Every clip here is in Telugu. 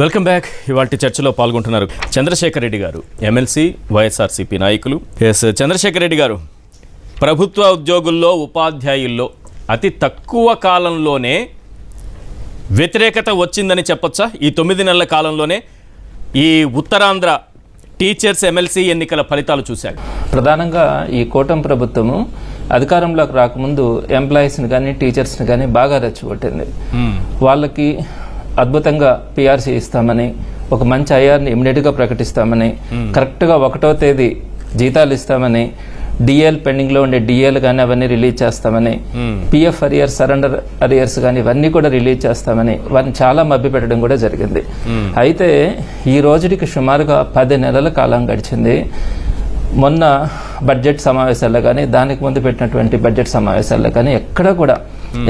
Welcome back. ఇవాళ చర్చలో పాల్గొంటున్నారు చంద్రశేఖర్ రెడ్డి గారు ఎమ్మెల్సీ వైఎస్ఆర్సీపీ నాయకులు. ఎస్ చంద్రశేఖర్ రెడ్డి గారు ప్రభుత్వ ఉద్యోగుల్లో ఉపాధ్యాయుల్లో అతి తక్కువ కాలంలోనే వ్యతిరేకత వచ్చిందని చెప్పొచ్చా? ఈ తొమ్మిది నెలల కాలంలోనే ఈ ఉత్తరాంధ్ర టీచర్స్ ఎమ్మెల్సీ ఎన్నికల ఫలితాలు చూశాక ప్రధానంగా ఈ కూటమి ప్రభుత్వము అధికారంలోకి రాకముందు ఎంప్లాయీస్ని కానీ టీచర్స్ని కానీ బాగా రెచ్చగొట్టింది. వాళ్ళకి అద్భుతంగా పిఆర్సీ ఇస్తామని ఒక మంచి ఐఆర్ని ఇమీడియట్గా ప్రకటిస్తామని కరెక్ట్గా ఒకటో తేదీ జీతాలు ఇస్తామని డిఎల్ పెండింగ్లో ఉండే డిఎల్ కానీ అవన్నీ రిలీజ్ చేస్తామని పిఎఫ్ అరియర్స్ సరెండర్ అరియర్స్ కానీ ఇవన్నీ కూడా రిలీజ్ చేస్తామని వారిని చాలా మభ్య పెట్టడం కూడా జరిగింది. అయితే ఈ రోజుకి సుమారుగా పది నెలల కాలం గడిచింది. మొన్న బడ్జెట్ సమావేశాల్లో కానీ దానికి ముందు పెట్టినటువంటి బడ్జెట్ సమావేశాల్లో కానీ ఎక్కడ కూడా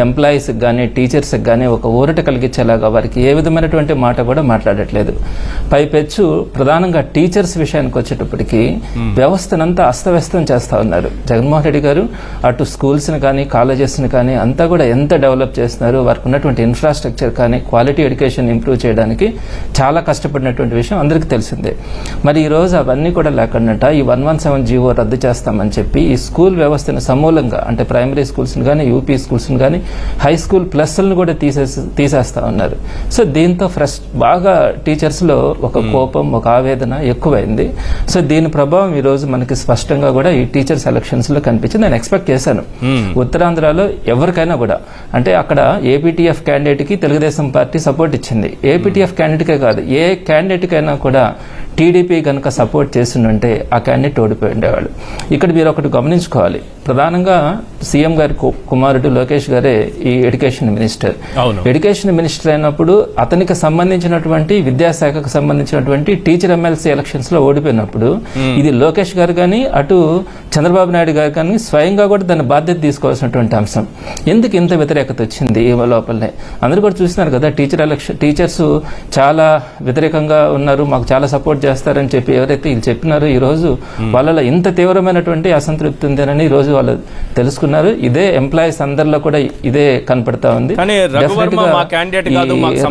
ఎంప్లాయీస్కి కానీ టీచర్స్కి కానీ ఒక ఊరట కలిగించేలాగా వారికి ఏ విధమైనటువంటి మాట కూడా మాట్లాడట్లేదు. పైపెచ్చు ప్రధానంగా టీచర్స్ విషయానికి వచ్చేటప్పటికి వ్యవస్థనంతా అస్తవ్యస్తం చేస్తా ఉన్నారు. జగన్మోహన్ రెడ్డి గారు అటు స్కూల్స్ని కానీ కాలేజెస్ని కానీ అంతా కూడా ఎంత డెవలప్ చేస్తున్నారు వారికి ఉన్నటువంటి ఇన్ఫ్రాస్ట్రక్చర్ కానీ క్వాలిటీ ఎడ్యుకేషన్ ఇంప్రూవ్ చేయడానికి చాలా కష్టపడినటువంటి విషయం అందరికీ తెలిసిందే. మరి ఈ రోజు అవన్నీ కూడా లేకుండా ఈ వన్ వన్ సెవెన్ జీవో రద్దు చేస్తామని చెప్పి ఈ స్కూల్ వ్యవస్థను సమూలంగా అంటే ప్రైమరీ స్కూల్స్ని కానీ యూపీ స్కూల్స్ని కానీ హై స్కూల్ ప్లస్లను కూడా తీసేసి తీసేస్తా ఉన్నారు. సో దీంతో ఫ్రస్ బాగా టీచర్స్లో ఒక కోపం ఒక ఆవేదన ఎక్కువైంది. సో దీని ప్రభావం ఈ రోజు మనకి స్పష్టంగా కూడా ఈ టీచర్ సెలక్షన్స్లో కనిపించింది. నేను ఎక్స్పెక్ట్ చేశాను. ఉత్తరాంధ్రలో ఎవరికైనా కూడా అంటే అక్కడ ఏపీటీఎఫ్ క్యాండిడేట్కి తెలుగుదేశం పార్టీ సపోర్ట్ ఇచ్చింది. ఏపీటీఎఫ్ క్యాండిడేట్కే కాదు ఏ క్యాండిడేట్ కైనా కూడా టీడీపీ కనుక సపోర్ట్ చేస్తుంటే ఆ క్యాండిడేట్ ఓడిపోయి ఉండేవాళ్ళు. ఇక్కడ మీరు ఒకటి గమనించుకోవాలి. ప్రధానంగా సీఎం గారి కుమారుడు లోకేష్ గారే ఈ ఎడ్యుకేషన్ మినిస్టర్. ఎడ్యుకేషన్ మినిస్టర్ అయినప్పుడు అతనికి సంబంధించినటువంటి విద్యాశాఖకు సంబంధించినటువంటి టీచర్ ఎమ్మెల్సీ ఎలక్షన్స్లో ఓడిపోయినప్పుడు ఇది లోకేష్ గారు కానీ అటు చంద్రబాబు నాయుడు గారు కానీ స్వయంగా కూడా దాని బాధ్యత తీసుకోవాల్సినటువంటి అంశం. ఎందుకు ఇంత వ్యతిరేకత వచ్చింది ఈ లోపలనే? అందరూ కూడా చూస్తున్నారు కదా టీచర్ ఎలక్షన్ టీచర్స్ చాలా వ్యతిరేకంగా ఉన్నారు మాకు చాలా సపోర్ట్ చేస్తారని చెప్పి ఎవరైతే వీళ్ళు చెప్పినారో ఈ రోజు వాళ్ళలో ఇంత తీవ్రమైనటువంటి అసంతృప్తి ఉందేనని ఈ రోజు వాళ్ళు తెలుసుకున్నారు. ఇదే ఎంప్లాయీస్ అందరిలో కూడా ఇదే కనపడతా ఉంది.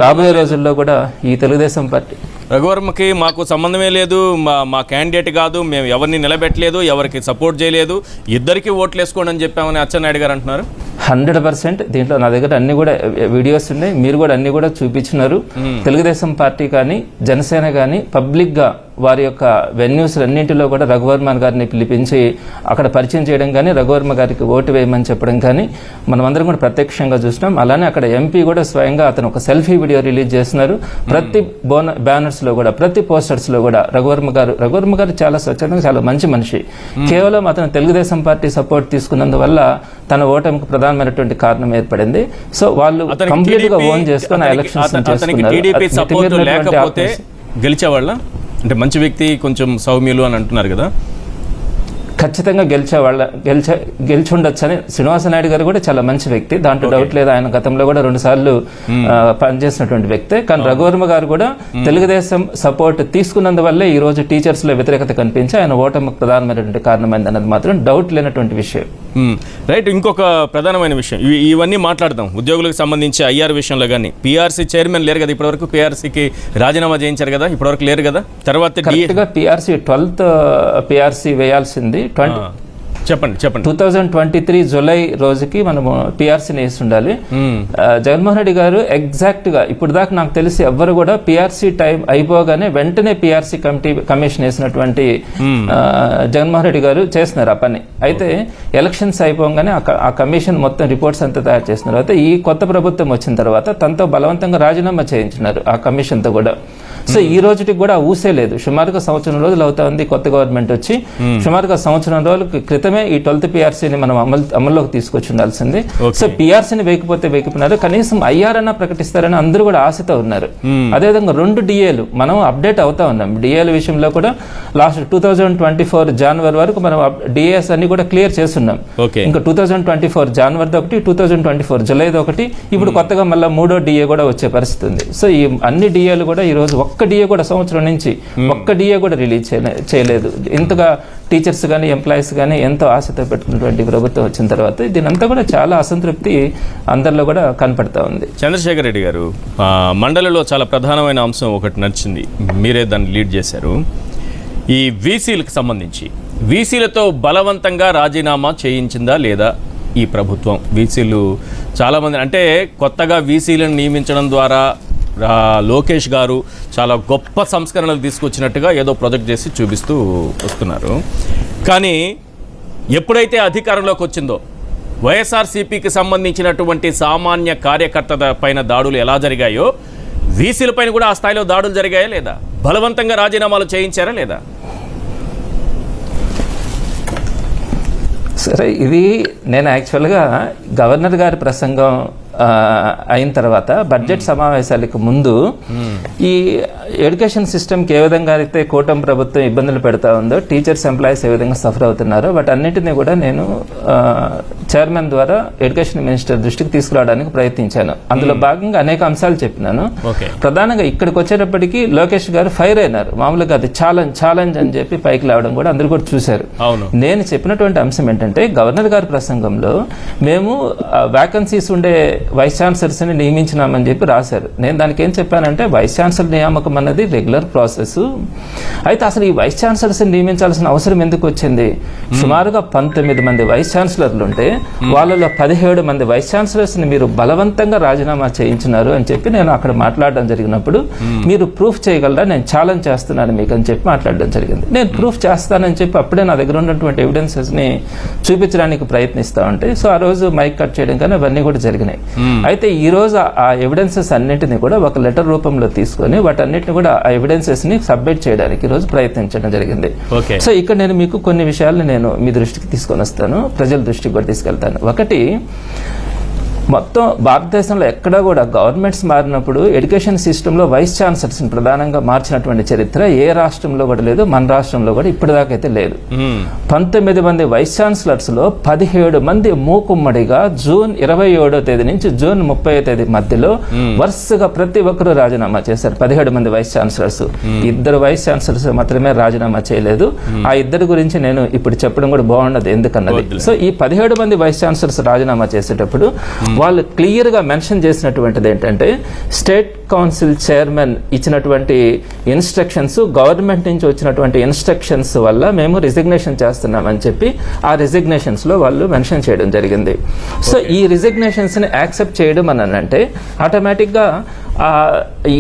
రాబోయే రోజుల్లో కూడా ఈ తెలుగుదేశం పార్టీ రఘువర్మకి మాకు సంబంధమే లేదు మా మా క్యాండిడేట్ కాదు మేము ఎవరిని నిలబెట్టలేదు ఎవరికి సపోర్ట్ చేయలేదు. ఇద్దరికి ఓట్లు వేసుకోండి అని చెప్పామని అచ్చెన్నాయుడు గారు అంటున్నారు. హండ్రెడ్ పర్సెంట్ దీంట్లో నా దగ్గర అన్ని కూడా వీడియోస్ ఉన్నాయి. మీరు కూడా అన్ని కూడా చూపించినారు. తెలుగుదేశం పార్టీ కానీ జనసేన కానీ పబ్లిక్గా వారి యొక్క వెన్యూస్ అన్నింటిలో కూడా రఘువర్మ గారిని పిలిపించి అక్కడ పరిచయం చేయడం కానీ రఘువర్మ గారికి ఓటు వేయమని చెప్పడం కానీ మనమందరం కూడా ప్రత్యక్షంగా చూసినాం అలానే అక్కడ ఎంపీ కూడా స్వయంగా అతను ఒక సెల్ఫీ వీడియో రిలీజ్ చేస్తున్నారు. ప్రతి బోన బ్యానర్స్లో కూడా ప్రతి పోస్టర్స్లో కూడా రఘువర్మ గారు రఘువర్మ గారు చాలా స్వచ్ఛందంగా చాలా మంచి మనిషి. కేవలం అతను తెలుగుదేశం పార్టీ సపోర్ట్ తీసుకున్నందువల్ల తన ఓటమికి ప్రధానమైనటువంటి కారణం ఏర్పడింది. సో వాళ్ళు కంప్లీట్గా ఓన్ చేసుకుని ఎలక్షన్స్ లేకపోతే గెలిచేవాళ్ళ? అంటే మంచి వ్యక్తి కొంచెం సౌమ్యులు అని అంటున్నారు కదా. ఖచ్చితంగా గెలిచే వాళ్ళ గెలిచే గెలిచి ఉండొచ్చని శ్రీనివాస నాయుడు గారు కూడా చాలా మంచి వ్యక్తి. దాంట్లో డౌట్ లేదు. ఆయన గతంలో కూడా రెండు సార్లు పనిచేసినటువంటి వ్యక్తే. కానీ రఘువర్మ గారు కూడా తెలుగుదేశం సపోర్ట్ తీసుకున్నందువల్లే ఈ రోజు టీచర్స్లో వ్యతిరేకత కనిపించి ఆయన ఓటమికి ప్రధానమైనటువంటి కారణమైంది అన్నది మాత్రం డౌట్ లేనటువంటి విషయం. రైట్ ఇంకొక ప్రధానమైన విషయం. ఇవి- ఇవన్నీ మాట్లాడదాం. ఉద్యోగులకు సంబంధించి ఐఆర్ విషయంలో కానీ పీఆర్సీ చైర్మన్ లేరు కదా ఇప్పటివరకు? పీఆర్సీకి రాజీనామా చేయించారు కదా? ఇప్పటివరకు లేరు కదా? తర్వాత పిఆర్సీ ట్వెల్త్ పిఆర్సీ వేయాల్సింది. ట్వంటీ చెప్పండి చెప్పండి. Two thousand twenty three July రోజుకి మనము పిఆర్సీని వేసి ఉండాలి జగన్మోహన్ రెడ్డి గారు ఎగ్జాక్ట్గా ఇప్పుడు దాకా నాకు తెలిసి ఎవ్వరు కూడా పిఆర్సీ టైం అయిపోగానే వెంటనే పిఆర్సీ కమిటీ కమిషన్ వేసినటువంటి జగన్మోహన్ రెడ్డి గారు చేస్తున్నారు ఆ పని. అయితే ఎలక్షన్స్ అయిపోగానే ఆ కమిషన్ మొత్తం రిపోర్ట్స్ అంతా తయారు చేస్తున్నారు. అయితే ఈ కొత్త ప్రభుత్వం వచ్చిన తర్వాత తనతో బలవంతంగా రాజీనామా చేయించినారు ఆ కమిషన్తో కూడా. సో ఈ రోజుకి కూడా ఊసే లేదు. సుమారుగా సంవత్సరం రోజులు అవుతా ఉంది కొత్త గవర్నమెంట్ వచ్చి. సుమారుగా సంవత్సరం రోజుల క్రితమే ఈ ట్వెల్త్ పిఆర్సీని మనం అమలు అమల్లోకి తీసుకొచ్చి ఉండాల్సింది సో పిఆర్సీని వేయకపోతే వేయకపోయినారు. కనీసం ఐఆర్ అన్న ప్రకటిస్తారని అందరూ కూడా ఆశతో ఉన్నారు. అదేవిధంగా రెండు డిఏలు మనం అప్డేట్ అవుతా ఉన్నాం. డిఏల విషయంలో కూడా last two thousand twenty four జనవరి వరకు మనం డిఏస్ అన్ని కూడా క్లియర్ చేస్తున్నాం. ఇంకా టూ థౌజండ్ ట్వంటీ ఫోర్ జనవరిది ఒకటి టూ థౌజండ్ ట్వంటీ ఫోర్ జులైది ఒకటి. ఇప్పుడు కొత్తగా మళ్ళీ మూడో డిఏ కూడా వచ్చే పరిస్థితి ఉంది. సో ఈ అన్ని డిఏలు కూడా ఈ రోజు ఒక్క ఒక్క డిఏ కూడా సంవత్సరం నుంచి ఒక్క డిఏ కూడా రిలీజ్ చేయలే చేయలేదు. ఇంతగా టీచర్స్ కానీ ఎంప్లాయీస్ కానీ ఎంతో ఆశతో పెట్టుకున్నటువంటి ప్రభుత్వం వచ్చిన తర్వాత దీనంతా కూడా చాలా అసంతృప్తి అందరిలో కూడా కనపడతా ఉంది. చంద్రశేఖర్ రెడ్డి గారు మండలిలో చాలా ప్రధానమైన అంశం ఒకటి నచ్చింది మీరే దాన్ని లీడ్ చేశారు. ఈ వీసీలకు సంబంధించి వీసీలతో బలవంతంగా రాజీనామా చేయించిందా లేదా ఈ ప్రభుత్వం? వీసీలు చాలామంది అంటే కొత్తగా వీసీలను నియమించడం ద్వారా లోకేష్ గారు చాలా గొప్ప సంస్కరణలు తీసుకొచ్చినట్టుగా ఏదో ప్రొజెక్ట్ చేసి చూపిస్తూ వస్తున్నారు. కానీ ఎప్పుడైతే అధికారంలోకి వచ్చిందో వైఎస్ఆర్సీపీకి సంబంధించినటువంటి సామాన్య కార్యకర్త పైన దాడులు ఎలా జరిగాయో వీసీల పైన కూడా ఆ స్థాయిలో దాడులు జరిగాయా లేదా? బలవంతంగా రాజీనామాలు చేయించారా లేదా? సరే ఇది నేను యాక్చువల్గా గవర్నర్ గారి ప్రసంగం అయిన తర్వాత బడ్జెట్ సమావేశాలకు ముందు ఈ ఎడ్యుకేషన్ సిస్టమ్కి ఏ విధంగా అయితే కూటమి ప్రభుత్వం ఇబ్బందులు పెడతా ఉందో టీచర్స్ ఎంప్లాయీస్ ఏ విధంగా సఫర్ అవుతున్నారో వాటన్నిటిని కూడా నేను చైర్మన్ ద్వారా ఎడ్యుకేషన్ మినిస్టర్ దృష్టికి తీసుకురావడానికి ప్రయత్నించాను. అందులో భాగంగా అనేక అంశాలు చెప్పినాను. ప్రధానంగా ఇక్కడికి వచ్చేటప్పటికి లోకేష్ గారు ఫైర్ అయినారు. మామూలుగా అది ఛాలెంజ్ ఛాలెంజ్ అని చెప్పి పైకి లేవడం కూడా అందరూ కూడా చూశారు. అవును. నేను చెప్పినటువంటి అంశం ఏంటంటే గవర్నర్ గారి ప్రసంగంలో మేము వ్యాకన్సీస్ ఉండే వైస్ ఛాన్సలర్స్ని నియమించినామని చెప్పి రాశారు. నేను దానికి ఏం చెప్పానంటే వైస్ ఛాన్సలర్ నియామకం అన్నది రెగ్యులర్ ప్రాసెస్ అయితే అసలు ఈ వైస్ ఛాన్సలర్స్ నియమించాల్సిన అవసరం ఎందుకు వచ్చింది? సుమారుగా పంతొమ్మిది మంది వైస్ ఛాన్సలర్లు ఉంటే వాళ్ళలో పదిహేడు మంది వైస్ ఛాన్సలర్స్ని మీరు బలవంతంగా రాజీనామా చేయించినారు అని చెప్పి నేను అక్కడ మాట్లాడడం జరిగినప్పుడు మీరు ప్రూఫ్ చేయగలరా? నేను ఛాలెంజ్ చేస్తున్నాను మీకు అని చెప్పి మాట్లాడడం జరిగింది. నేను ప్రూఫ్ చేస్తానని చెప్పి అప్పుడే నా దగ్గర ఉన్నటువంటి ఎవిడెన్సెస్ని చూపించడానికి ప్రయత్నిస్తా ఉంటే సో ఆ రోజు మైక్ కట్ చేయడం కానీ అవన్నీ కూడా జరిగినాయి. అయితే ఈ రోజు ఆ- ఎవిడెన్సెస్ అన్నింటినీ కూడా ఒక లెటర్ రూపంలో తీసుకొని వాటన్నిటిని కూడా ఆ ఎవిడెన్సెస్ని సబ్మిట్ చేయడానికి ఈ రోజు ప్రయత్నించడం జరిగింది. ఓకే సో ఇక్కడ నేను మీకు కొన్ని విషయాలను నేను మీ దృష్టికి తీసుకొని వస్తాను. ప్రజల దృష్టికి కూడా తీసుకెళ్తాను. ఒకటి మొత్తం భారతదేశంలో ఎక్కడా కూడా గవర్నమెంట్స్ మారినప్పుడు ఎడ్యుకేషన్ సిస్టంలో వైస్ ఛాన్సలర్స్ని ప్రధానంగా మార్చినటువంటి చరిత్ర ఏ రాష్ట్రంలో కూడా లేదు మన రాష్ట్రంలో కూడా ఇప్పటిదాకా అయితే లేదు. మ్మ్. పంతొమ్మిది మంది వైస్ ఛాన్సలర్స్లో పదిహేడు మంది మూకుమ్మడిగా జూన్ ఇరవై ఏడో తేదీ నుంచి జూన్ ముప్పై తేదీ మధ్యలో వరుసగా ప్రతి ఒక్కరూ రాజీనామా చేశారు. పదిహేడు మంది వైస్ ఛాన్సలర్స్. ఇద్దరు వైస్ ఛాన్సలర్స్ మాత్రమే రాజీనామా చేయలేదు. ఆ ఇద్దరి గురించి నేను ఇప్పుడు చెప్పడం కూడా బాగుండదు ఎందుకన్నది. సో ఈ పదిహేడు మంది వైస్ ఛాన్సలర్స్ రాజీనామా చేసేటప్పుడు వాళ్ళు క్లియర్గా మెన్షన్ చేసినటువంటిది ఏంటంటే స్టేట్ కౌన్సిల్ చైర్మన్ ఇచ్చినటువంటి ఇన్స్ట్రక్షన్స్ గవర్నమెంట్ నుంచి వచ్చినటువంటి ఇన్స్ట్రక్షన్స్ వల్ల మేము రిజిగ్నేషన్ చేస్తున్నామని చెప్పి ఆ రిజిగ్నేషన్స్లో వాళ్ళు మెన్షన్ చేయడం జరిగింది. సో ఈ రిజిగ్నేషన్స్ని యాక్సెప్ట్ చేయడం అని అంటే ఆటోమేటిక్గా ఆ, ఈ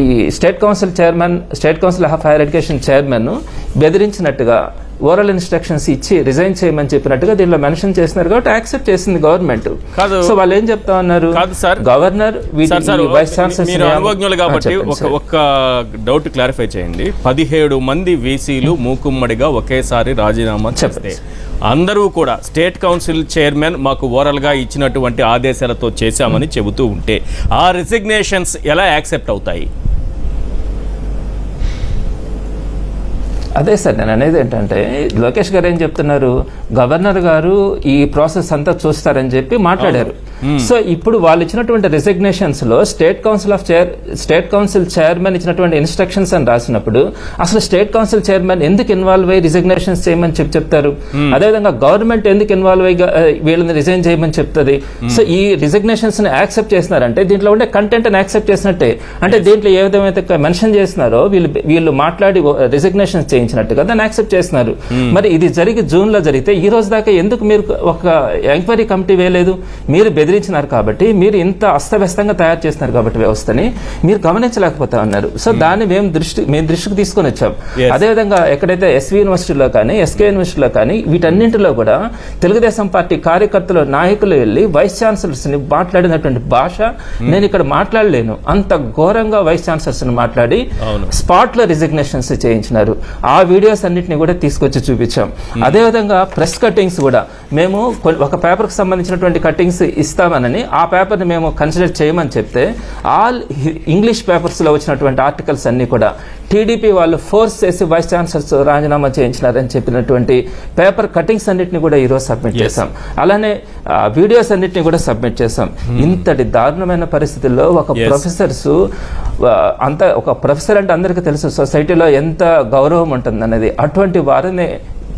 ఈ state council chairman state council of higher education chairman బెదిరించినట్టుగా oral instructions ఇచ్చి రిజైన్ చేయమని చెప్పినట్టుగా దీనిలో మెన్షన్ చేసినారు కాబట్టి యాక్సెప్ట్ చేసింది గవర్నమెంట్ కాదు. సో వాళ్ళు ఏం చెప్తా ఉన్నారు? కాదు సార్. గవర్నర్ వైస్ ఛాన్సలర్ అనుభవజ్ఞులు కాబట్టి ఒక డౌట్ క్లారిఫై చేయండి. పదిహేడు మంది వీసీలు మూకుమ్మడిగా ఒకేసారి రాజీనామా చేస్తే అందరూ కూడా స్టేట్ కౌన్సిల్ చైర్మన్ మాకు ఓరల్గా ఇచ్చినటువంటి ఆదేశాలతో చేశామని చెబుతూ ఉంటే ఆ రిజిగ్నేషన్స్ ఎలా యాక్సెప్ట్ అవుతాయి? అదే సార్ నేను అనేది ఏంటంటే లోకేష్ గారు ఏం చెప్తున్నారు? గవర్నర్ గారు ఈ ప్రాసెస్ అంతా చూస్తారని చెప్పి మాట్లాడారు. సో ఇప్పుడు వాళ్ళు ఇచ్చినటువంటి రిజిగ్నేషన్స్లో state council of chair state council chairman ఇచ్చినటువంటి ఇన్స్ట్రక్షన్స్ అని రాసినప్పుడు అసలు స్టేట్ కౌన్సిల్ చైర్మన్ ఎందుకు ఇన్వాల్వ్ అయ్యి రిజిగ్నేషన్స్ చేయమని చెప్పి చెప్తారు? అదేవిధంగా గవర్నమెంట్ ఎందుకు ఇన్వాల్వ్ అయ్యి వీళ్ళని రిజైన్ చేయమని చెప్తుంది? సో ఈ రిజిగ్నేషన్స్ని యాక్సెప్ట్ చేస్తున్నారంటే దీంట్లో ఉండే కంటెంట్ని యాక్సెప్ట్ చేసినట్టే. అంటే దీంట్లో ఏ విధమైతే మెన్షన్ చేస్తున్నారో వీళ్ళు వీళ్ళు మాట్లాడి రిజిగ్నేషన్స్ చేయించినట్టుగా దాన్ని యాక్సెప్ట్ చేస్తున్నారు. మరి ఇది జరిగి జూన్లో జరిగితే ఈ రోజు దాకా ఎందుకు మీరు ఒక ఎంక్వైరీ కమిటీ వేయలేదు? మీరు బెదిరించినారు కాబట్టి మీరు ఇంత అస్తవ్యస్తంగా తయారు చేస్తున్నారు కాబట్టి వ్యవస్థని మీరు గమనించలేకపోతా ఉన్నారు. సో దాన్ని మేము దృష్టి మేము దృష్టికి తీసుకొని వచ్చాం. అదేవిధంగా ఎక్కడైతే ఎస్వి యూనివర్సిటీలో కానీ ఎస్కే యూనివర్సిటీలో కానీ వీటన్నింటిలో కూడా తెలుగుదేశం పార్టీ కార్యకర్తలు నాయకులు వెళ్ళి వైస్ ఛాన్సలర్స్ని మాట్లాడినటువంటి భాష నేను ఇక్కడ మాట్లాడలేను. అంత ఘోరంగా వైస్ ఛాన్సలర్స్ని మాట్లాడి. స్పాట్లో రిజిగ్నేషన్స్ చేయించినారు. ఆ వీడియోస్ అన్నిటిని కూడా తీసుకొచ్చి చూపించాం. అదేవిధంగా ప్రెస్ కట్టింగ్స్ కూడా మేము ఒక పేపర్కి సంబంధించినటువంటి కట్టింగ్స్ ఇస్తామనని ఆ పేపర్ని మేము కన్సిడర్ చేయమని చెప్తే ఆల్ ఇంగ్లీష్ పేపర్స్లో వచ్చినటువంటి ఆర్టికల్స్ అన్ని కూడా టీడీపీ వాళ్ళు ఫోర్స్ చేసి వైస్ ఛాన్సలర్స్ రాజీనామా చేయించినారని చెప్పినటువంటి పేపర్ కటింగ్స్ అన్నిటిని కూడా ఈరోజు సబ్మిట్ చేశాం. అలానే వీడియోస్ అన్నిటిని కూడా సబ్మిట్ చేశాం. ఇంతటి దారుణమైన పరిస్థితుల్లో ఒక. ప్రొఫెసర్స్ అంత ఒక ప్రొఫెసర్ అంటే అందరికీ తెలుసు సొసైటీలో ఎంత గౌరవం ఉంటుంది అనేది అటువంటి వారిని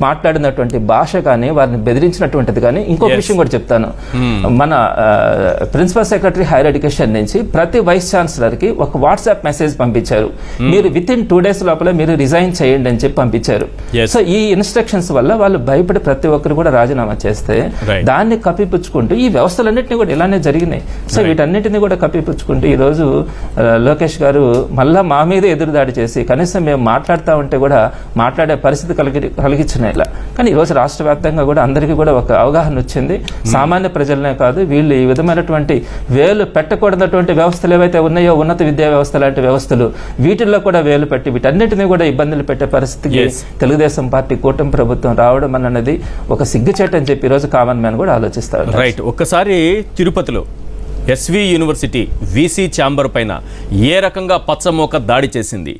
మాట్లాడినటువంటి భాష కానీ వారిని బెదిరించినటువంటిది కానీ ఇంకొక విషయం కూడా చెప్తాను. మన ప్రిన్సిపల్ సెక్రటరీ హైయర్ ఎడ్యుకేషన్ నుంచి ప్రతి వైస్ ఛాన్సలర్కి ఒక వాట్సాప్ మెసేజ్ పంపించారు. మీరు విత్ ఇన్ టూ డేస్ లోపల మీరు రిజైన్ చేయండి అని చెప్పి పంపించారు. సో ఈ ఇన్స్ట్రక్షన్స్ వల్ల వాళ్ళు భయపడి ప్రతి ఒక్కరు కూడా రాజీనామా చేస్తే. దాన్ని కప్పిపుచ్చుకుంటూ ఈ వ్యవస్థలన్నింటినీ కూడా ఇలానే జరిగినాయి. సో వీటన్నిటిని కూడా కప్పిపుచ్చుకుంటూ ఈ రోజు ఆ, లోకేష్ గారు మళ్ళా మా మీద ఎదురుదాడి చేసి కనీసం మేము మాట్లాడుతూ ఉంటే కూడా మాట్లాడే పరిస్థితి కలిగి కలిగించిన ఇలా. కానీ ఈ రోజు రాష్ట్ర వ్యాప్తంగా కూడా అందరికీ కూడా ఒక అవగాహన వచ్చింది. సామాన్య ప్రజలనే కాదు వీళ్ళు ఈ విధమైనటువంటి వేలు పెట్టకూడనటువంటి వ్యవస్థలు ఏవైతే ఉన్నాయో ఉన్నత విద్యా వ్యవస్థ లాంటి వ్యవస్థలు వీటిల్లో కూడా వేలు పెట్టి వీటన్నిటిని కూడా ఇబ్బందులు పెట్టే పరిస్థితికి. తెలుగుదేశం పార్టీ కూటమి ప్రభుత్వం రావడం అన్నది ఒక సిగ్గుచేట అని చెప్పి ఈరోజు కామన్ మ్యాన్ కూడా ఆలోచిస్తారు రైట్ ఒక్కసారి తిరుపతిలో ఎస్వి యూనివర్సిటీ వీసీ ఛాంబర్ పైన ఏ రకంగా పచ్చమోక దాడి చేసింది?